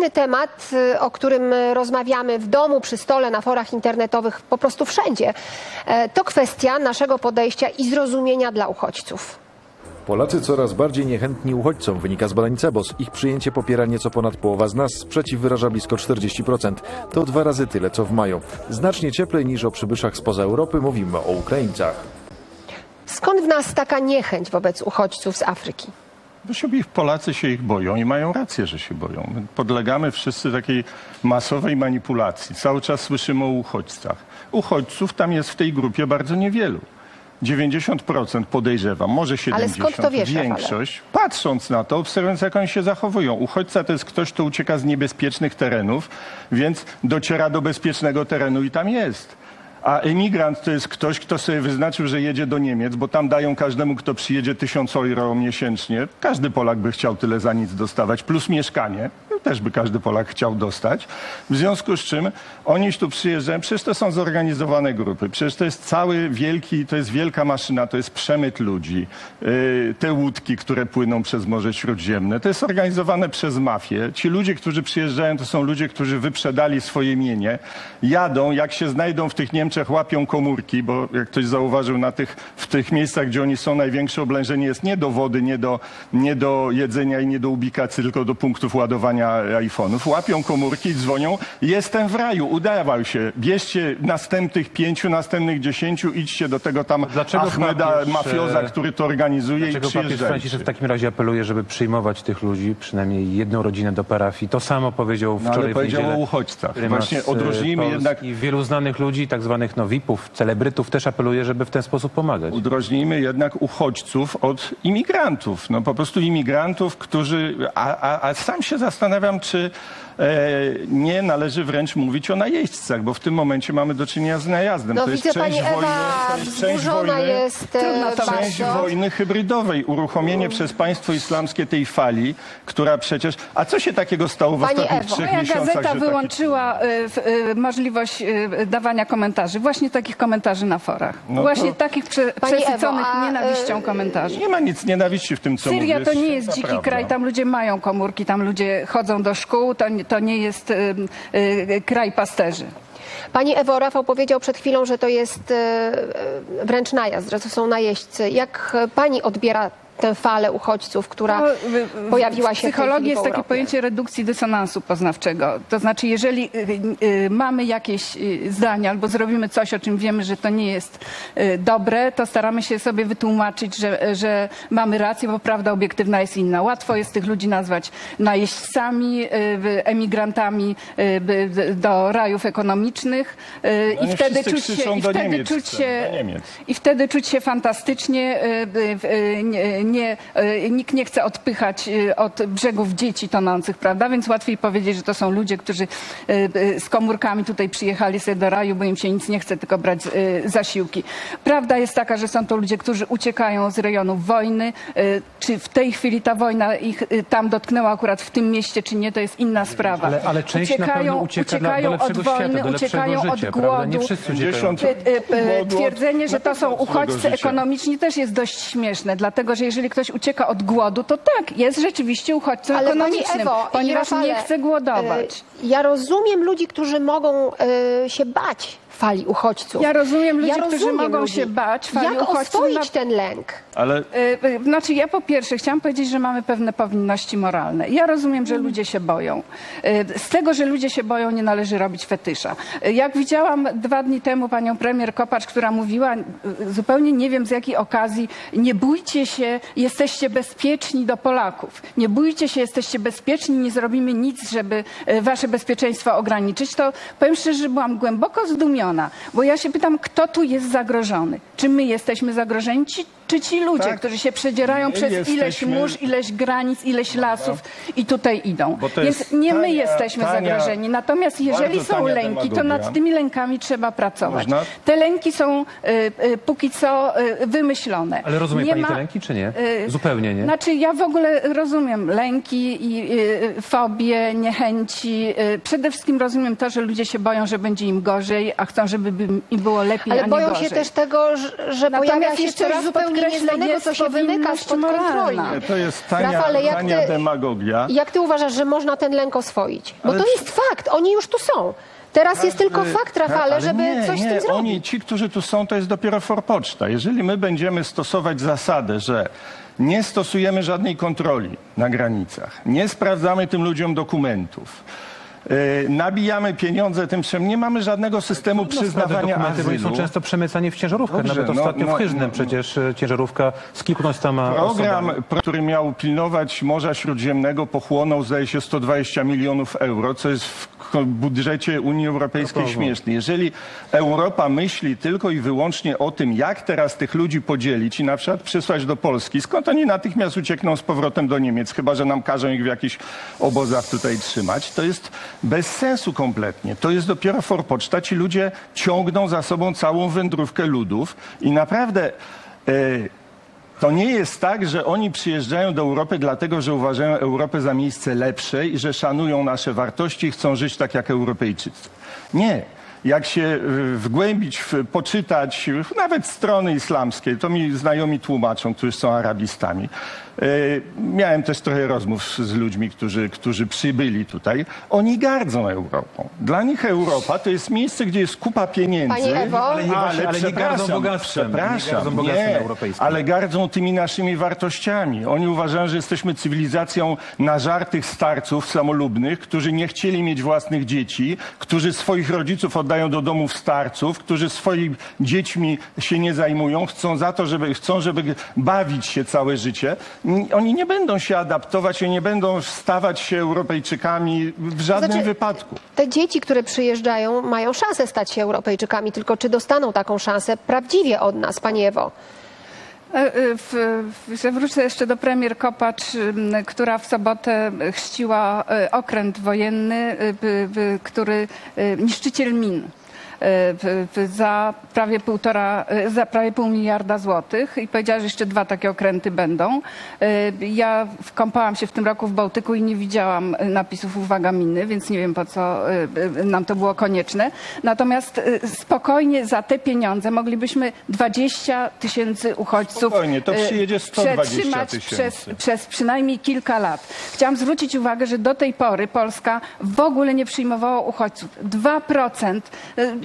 Kolejny temat, y, o którym rozmawiamy w domu, przy stole, na forach internetowych, po prostu wszędzie, e, to kwestia naszego podejścia i zrozumienia dla uchodźców. Polacy coraz bardziej niechętni uchodźcom, wynika z badań CEBOS. Ich przyjęcie popiera nieco ponad połowa z nas, sprzeciw wyraża blisko 40%. To dwa razy tyle, co w maju. Znacznie cieplej niż o przybyszach spoza Europy mówimy o Ukraińcach. Skąd w nas taka niechęć wobec uchodźców z Afryki? Bo ich Polacy się ich boją i mają rację, że się boją. My podlegamy wszyscy takiej masowej manipulacji. Cały czas słyszymy o uchodźcach. Uchodźców tam jest w tej grupie bardzo niewielu. 90% podejrzewam, może 70%. Ale skąd to wiesz? Większość, patrząc na to, obserwując jak oni się zachowują. Uchodźca to jest ktoś, kto ucieka z niebezpiecznych terenów, więc dociera do bezpiecznego terenu i tam jest. A emigrant to jest ktoś, kto sobie wyznaczył, że jedzie do Niemiec, bo tam dają każdemu, kto przyjedzie, tysiąc euro miesięcznie. Każdy Polak by chciał tyle za nic dostawać, plus mieszkanie. Też by każdy Polak chciał dostać. W związku z czym oni tu przyjeżdżają, przecież to są zorganizowane grupy, przecież to jest cały wielki, to jest wielka maszyna, to jest przemyt ludzi. Yy, te łódki, które płyną przez Morze Śródziemne, to jest organizowane przez mafię. Ci ludzie, którzy przyjeżdżają, to są ludzie, którzy wyprzedali swoje mienie, jadą, jak się znajdą w tych Niemczech, łapią komórki, bo jak ktoś zauważył, na tych, w tych miejscach, gdzie oni są, największe oblężenie jest nie do wody, nie do, nie do jedzenia i nie do ubikacji, tylko do punktów ładowania iPhone'ów. Łapią komórki i dzwonią, jestem w raju, udawał się, bierzcie następnych pięciu, następnych dziesięciu, idźcie do tego tam Dlaczego Ahmeda, papież, mafioza, e, który to organizuje i Dlaczego papież przyjeżdżajcie. Franciszek w takim razie apeluje, żeby przyjmować tych ludzi, przynajmniej jedną rodzinę do parafii? To samo powiedział No, wczoraj ale w powiedział niedzielę o uchodźcach. prymas, Właśnie e, odróżnijmy Polski. jednak Wielu znanych ludzi, tak zwanych no, VIP-ów, celebrytów też apeluje, żeby w ten sposób pomagać. Udrożnijmy jednak uchodźców od imigrantów. No po prostu imigrantów, którzy. A, a, a sam się zastanawiam, czy e, nie należy wręcz mówić o najeźdźcach, bo w tym momencie mamy do czynienia z najazdem. No to jest widzę, część pani wojny, Ewa to jest część wzburzona wojny. jest e, Część bardzo. wojny hybrydowej, uruchomienie przez państwo islamskie tej fali, która przecież. A co się takiego stało w Pani ostatnich Ewo, trzech Moja miesiącach? gazeta że wyłączyła w, y, możliwość dawania komentarzy. Właśnie takich komentarzy na forach. No Właśnie to- takich prze, Pani Ewo, przesyconych a, nienawiścią komentarzy. Nie ma nic nienawiści w tym, co Syria mówię. to nie jest dziki prawda. kraj, tam ludzie mają komórki, tam ludzie chodzą do szkół, to, to nie jest y, y, kraj pasterzy. Pani Ewo, Rafał powiedział przed chwilą, że to jest e, wręcz najazd, że to są najeźdźcy. Jak pani odbiera tę falę uchodźców, która No, w- w- pojawiła się w psychologii jest takie Europie? pojęcie redukcji dysonansu poznawczego. To znaczy, jeżeli y, y, mamy jakieś y, zdania albo zrobimy coś, o czym wiemy, że to nie jest y, dobre, to staramy się sobie wytłumaczyć, że, że mamy rację, bo prawda obiektywna jest inna. Łatwo jest tych ludzi nazwać najeźdźcami, y, emigrantami y, do rajów ekonomicznych y, No i wtedy czuć się, i wtedy Niemiec czuć się i wtedy czuć się fantastycznie. Nie, y, nikt nie chce odpychać y, od brzegów dzieci tonących, prawda? Więc łatwiej powiedzieć, że to są ludzie, którzy y, z komórkami tutaj przyjechali sobie do raju, bo im się nic nie chce, tylko brać zasiłki. Prawda jest taka, że są to ludzie, którzy uciekają z rejonów wojny. Czy w tej chwili ta wojna ich tam dotknęła akurat w tym mieście, czy nie, to jest inna sprawa. Ale, ale część na pewno ucieka uciekają od wojny, świata, uciekają lepszego od życia, głodu. prawda? Nie wszyscy uciekają. 50 głodu od- Twierdzenie, że to są uchodźcy życia. ekonomiczni też jest dość śmieszne, dlatego że jeżeli ktoś ucieka od głodu, to tak, jest rzeczywiście uchodźcą Ale pani ekonomicznym, Ewo i ponieważ Rafale, nie chce głodować. e, Ja rozumiem ludzi, którzy mogą e, się bać fali uchodźców. Ja rozumiem ludzi, którzy rozumiem mogą ludzi. się bać fali Jak uchodźców oswoić na- ten lęk? Ale Y, y, Znaczy, ja po pierwsze chciałam powiedzieć, że mamy pewne powinności moralne. Ja rozumiem, że ludzie się boją. Y, Z tego, że ludzie się boją, nie należy robić fetysza. Y, Jak widziałam dwa dni temu panią premier Kopacz, która mówiła, y, zupełnie nie wiem z jakiej okazji, nie bójcie się, jesteście bezpieczni do Polaków. Nie bójcie się, jesteście bezpieczni, nie zrobimy nic, żeby y, wasze bezpieczeństwo ograniczyć. To powiem szczerze, że byłam głęboko zdumiona, bo ja się pytam, kto tu jest zagrożony? Czy my jesteśmy zagrożeni, czy, ci ludzie, Tak. którzy się przedzierają My przez ileś jesteśmy- mórz, ileś granic, ileś lasów i tutaj idą. Bo to Więc jest nie my tania- jesteśmy tania- zagrożeni. Natomiast jeżeli bardzo są tania lęki, to demagogia. nad tymi lękami trzeba pracować. Można? Te lęki są y, y, póki co y, wymyślone. Ale rozumie Nie pani ma- te lęki, czy nie? y, Zupełnie nie. Znaczy ja w ogóle rozumiem lęki i y, fobie, niechęci. Y, przede wszystkim rozumiem to, że ludzie się boją, że będzie im gorzej, a chcą, żeby by im było lepiej, a Ale nie boją gorzej. się też tego, że, że pojawia Natomiast się jeszcze coś raz zupełnie jest co się wymyka spod kontroli. To jest tania, Rafale, jak tania ty- demagogia. Jak ty uważasz, że można ten lęk oswoić? Bo Ale to jest fakt, oni już tu są. Teraz jest tylko fakt, Rafale, ale żeby nie, coś nie, z tym zrobić. Oni, ci, którzy tu są, to jest dopiero forpoczta. Jeżeli my będziemy stosować zasadę, że nie stosujemy żadnej kontroli na granicach, nie sprawdzamy tym ludziom dokumentów, yy, nabijamy pieniądze tym czym nie mamy żadnego systemu przyznawania dokumenty, bo azylu. są często przemycani w ciężarówkach. Dobrze, Nawet no, ostatnio no, w Chyżnem no. przecież e, ciężarówka z kilkunastoma Program, osobami. pro- który miał pilnować Morza Śródziemnego, pochłonął, zdaje się, 120 milionów euro, co jest w budżecie Unii Europejskiej śmieszne. Jeżeli Europa myśli tylko i wyłącznie o tym, jak teraz tych ludzi podzielić i na przykład przysłać do Polski, skąd oni natychmiast uciekną z powrotem do Niemiec, chyba że nam każą ich w jakichś obozach tutaj trzymać, to jest bez sensu kompletnie. To jest dopiero forpoczta. Ci ludzie ciągną za sobą całą wędrówkę ludów i naprawdę... E, to nie jest tak, że oni przyjeżdżają do Europy dlatego, że uważają Europę za miejsce lepsze i że szanują nasze wartości i chcą żyć tak jak Europejczycy. Nie. Jak się y, wgłębić, w- poczytać w- nawet strony islamskie, to mi znajomi tłumaczą, którzy są arabistami. Y, Miałem też trochę rozmów z ludźmi, którzy, którzy przybyli tutaj. Oni gardzą Europą. Dla nich Europa to jest miejsce, gdzie jest kupa pieniędzy. Panie Ewo. Ale nie właśnie- ale nie gardzą przepraszam, bogactwem, nie Przepraszam, gardzą bogactwem nie, europejskim. ale gardzą tymi naszymi wartościami. Oni uważają, że jesteśmy cywilizacją nażartych starców samolubnych, którzy nie chcieli mieć własnych dzieci, którzy swoich rodziców oddają do domów starców, którzy swoimi dziećmi się nie zajmują, chcą za to, żeby, chcą, żeby bawić się całe życie. Oni nie będą się adaptować, oni nie będą stawać się Europejczykami w żadnym Znaczy, wypadku. Te dzieci, które przyjeżdżają, mają szansę stać się Europejczykami, tylko czy dostaną taką szansę prawdziwie od nas, Pani Ewo? E, e, że wrócę jeszcze do premier Kopacz, która w sobotę chrzciła e, okręt wojenny, który niszczyciel min. Za prawie półtora, e, za prawie pół miliarda złotych i powiedziała, że jeszcze dwa takie okręty będą. E, Ja wkąpałam się w tym roku w Bałtyku i nie widziałam napisów uwaga miny, więc nie wiem po co e, nam to było konieczne. Natomiast spokojnie za te pieniądze moglibyśmy 20 tysięcy uchodźców Spokojnie, to przyjedzie 120 przetrzymać tysięcy. przez, przez przynajmniej kilka lat. Chciałam zwrócić uwagę, że do tej pory Polska w ogóle nie przyjmowała uchodźców. 2%.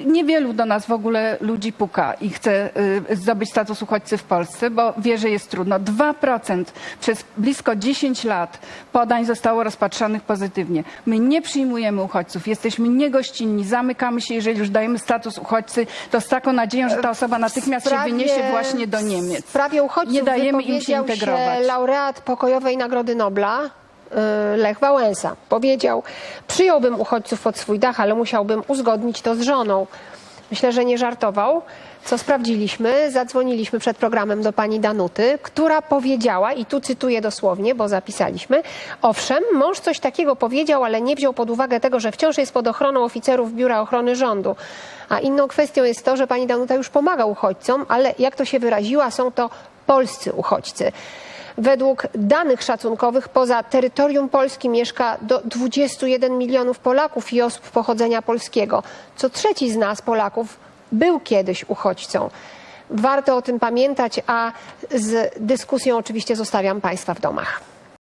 Niewielu do nas w ogóle ludzi puka i chce e, zdobyć status uchodźcy w Polsce, bo wie, że jest trudno. 2% przez blisko 10 lat podań zostało rozpatrzonych pozytywnie. My nie przyjmujemy uchodźców, jesteśmy niegościnni, zamykamy się, jeżeli już dajemy status uchodźcy, to z taką nadzieją, że ta osoba natychmiast się wyniesie właśnie do Niemiec. W sprawie uchodźców Nie dajemy im się integrować. laureat pokojowej Nagrody Nobla y, Lech Wałęsa. Powiedział, przyjąłbym uchodźców pod swój dach, ale musiałbym uzgodnić to z żoną. Myślę, że nie żartował. Co sprawdziliśmy? Zadzwoniliśmy przed programem do pani Danuty, która powiedziała, i tu cytuję dosłownie, bo zapisaliśmy, owszem, mąż coś takiego powiedział, ale nie wziął pod uwagę tego, że wciąż jest pod ochroną oficerów Biura Ochrony Rządu. A inną kwestią jest to, że pani Danuta już pomaga uchodźcom, ale jak to się wyraziła, są to polscy uchodźcy. Według danych szacunkowych poza terytorium Polski mieszka do 21 milionów Polaków i osób pochodzenia polskiego. Co trzeci z nas, Polaków, był kiedyś uchodźcą. Warto o tym pamiętać, a z dyskusją oczywiście zostawiam Państwa w domach.